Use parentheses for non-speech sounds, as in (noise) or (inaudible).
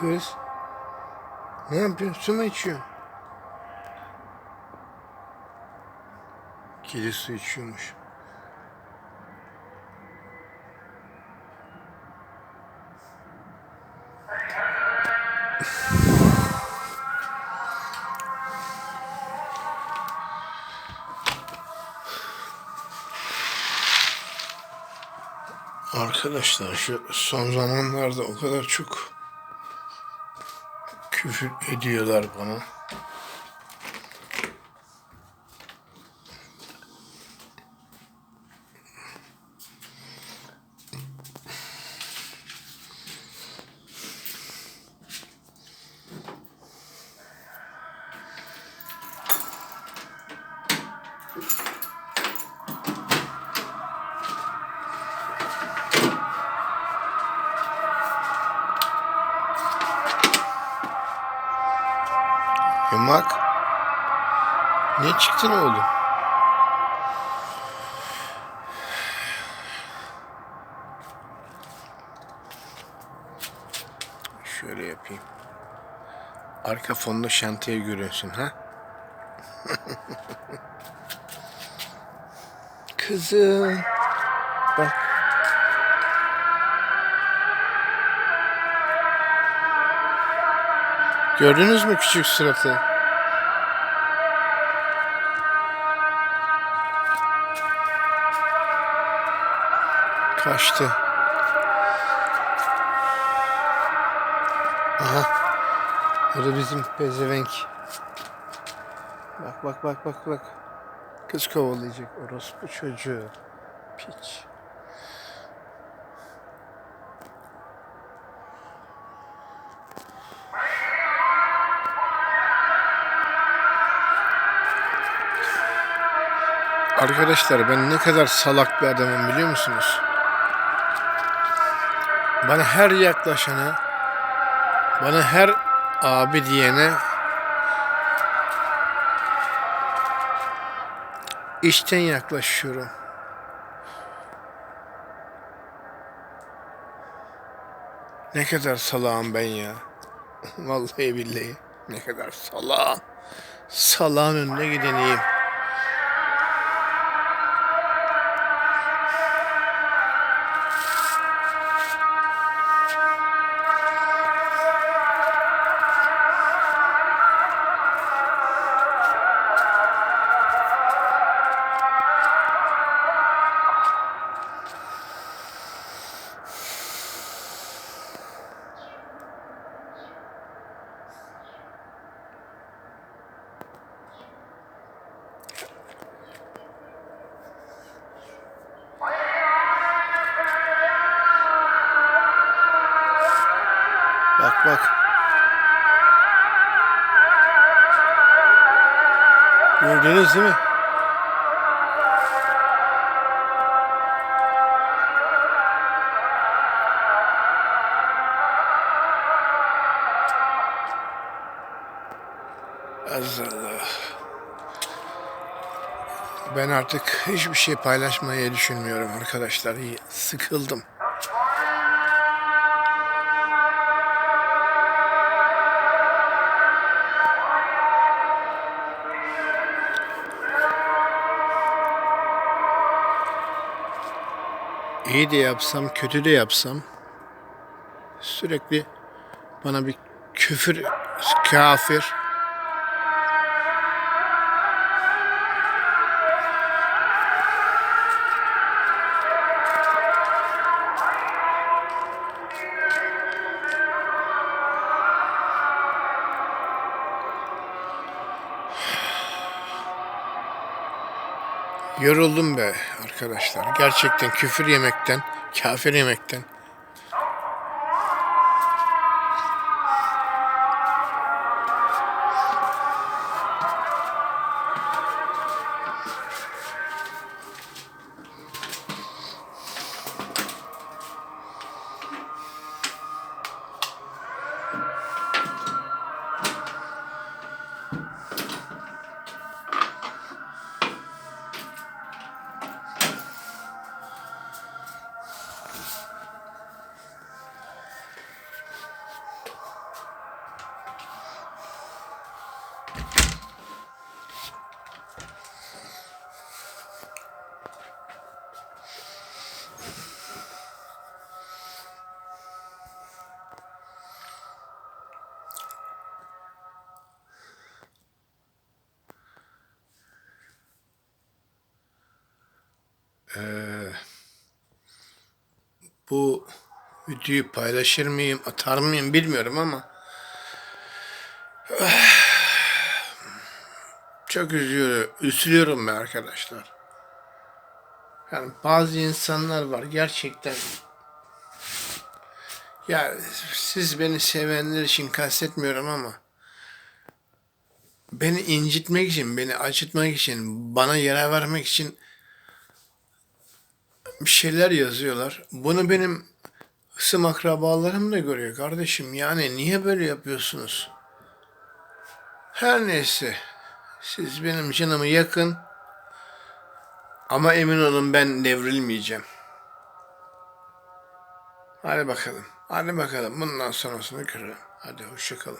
Kız. Ne yapıyorsun? Su mu içiyorsun? Kedi su içiyormuş. Arkadaşlar şu son zamanlarda o kadar çok küfür ediyorlar bana. Yumak. Ne çıktın oğlum? Şöyle yapayım. Arka fonda şantiye görünsün ha? (laughs) Kızım. Bak. Gördünüz mü küçük suratı? Kaçtı. Aha. O da bizim pezevenk. Bak bak bak bak bak. Kız kovalayacak orospu çocuğu. Piç. Arkadaşlar ben ne kadar salak bir adamım biliyor musunuz? Bana her yaklaşana, bana her abi diyene içten yaklaşıyorum. Ne kadar salağım ben ya. Vallahi billahi. Ne kadar salağım. Salağın önüne gideneyim. Bak bak. Gördünüz değil mi? Allah. Ben artık hiçbir şey paylaşmayı düşünmüyorum arkadaşlar. Sıkıldım. İyi de yapsam, kötü de yapsam sürekli bana bir küfür, kafir. Yoruldum be arkadaşlar. Gerçekten küfür yemekten, kafir yemekten. Bu videoyu paylaşır mıyım, atar mıyım bilmiyorum ama (sighs) çok üzülüyorum, üzülüyorum ben arkadaşlar. Yani bazı insanlar var gerçekten ya siz beni sevenler için kastetmiyorum ama beni incitmek için, beni acıtmak için, bana yara vermek için bir şeyler yazıyorlar. Bunu benim ısım akrabalarım da görüyor kardeşim. Yani niye böyle yapıyorsunuz? Her neyse. Siz benim canımı yakın. Ama emin olun ben devrilmeyeceğim. Hadi bakalım. Hadi bakalım. Bundan sonrasını görelim. Hadi hoşçakalın.